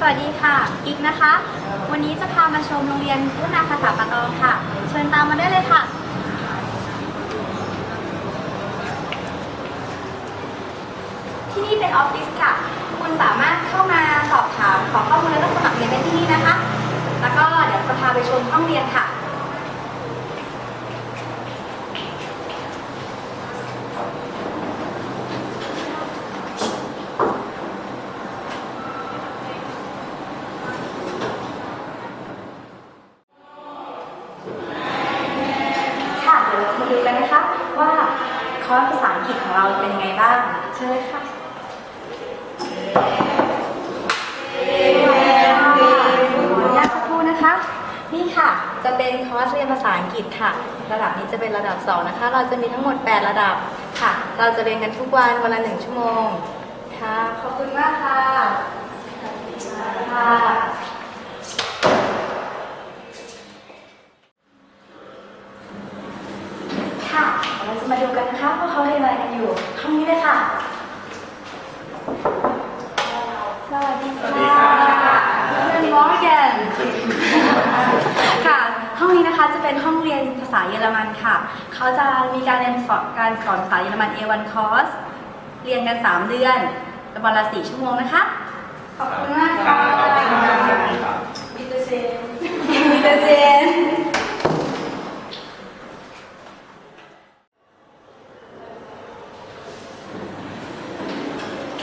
สวัสดีค่ะกิ๊กนะคะ วันนี้จะพามาชมโรงเรียนพัฒนาภาษาปะตองค่ะ เชิญตามมาได้เลยค่ะ ที่นี่เป็นออฟฟิศค่ะ คุณสามารถเข้ามาสอบถามขอข้อมูลและก็สมัครเรียนได้ที่นี่นะคะ แล้วก็เดี๋ยวจะพาไปชมห้องเรียนค่ะ ค่ะเดี๋ยวเราจะมาดูกันนะคะว่าคอร์สภาษาอังกฤษของเราเป็นยังไงบ้าง เชิญเลยค่ะ ขออนุญาตสักครู่นะคะ นี่ค่ะ จะเป็นคอร์สเรียนภาษาอังกฤษค่ะ ระดับนี้จะเป็นระดับ 2 นะคะ เราจะมีทั้งหมด 8 ระดับค่ะ เราจะเรียนกันทุกวันวันละ 1 ชั่วโมง ค่ะ ขอบคุณมากค่ะ ค่ะ เดี๋ยวเราจะมาดูกันนะคะว่าเขาเรียนอะไรกันอยู่ห้องนี้เลยค่ะ สวัสดีค่ะเรียนมอร์แกนค่ะ ห้องนี้นะคะจะเป็นห้องเรียนภาษาเยอรมันค่ะ เขาจะมีการเรียนสอนการสอนภาษาเยอรมัน A1 course เรียนกัน 3 เดือนวันละ4ชั่วโมงนะคะ ขอบคุณมากค่ะวิเตเซนวิเตเซน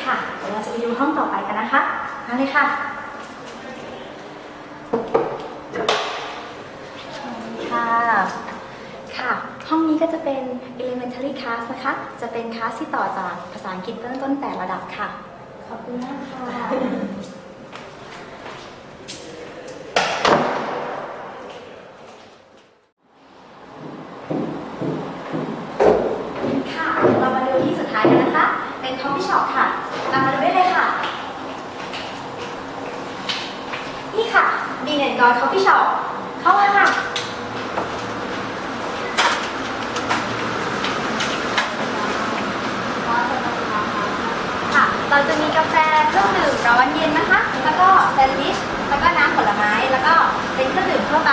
ค่ะเดี๋ยวเราจะไปดูห้องต่อไปกันนะคะมาเลยค่ะค่ะ ค่ะ ห้องนี้ก็จะเป็น elementary class นะคะ จะเป็นคลาสที่ต่อจากภาษาอังกฤษเริ่มต้นแต่ระดับค่ะ ขอบคุณมากค่ะค่ะ เรามาดูที่สุดท้ายกันนะคะ เป็น coffee shop ค่ะ ตามมาดูได้เลยค่ะ นี่ค่ะดีเน็ตกอร์คอฟฟี่ชอปเข้ามาค่ะ ค่ะ เราจะมีกาแฟเครื่องดื่มร้อนเย็นนะคะ แล้วก็แซนด์วิช แล้วก็น้ำผลไม้ แล้วก็เป็นเครื่องดื่มทั่วไป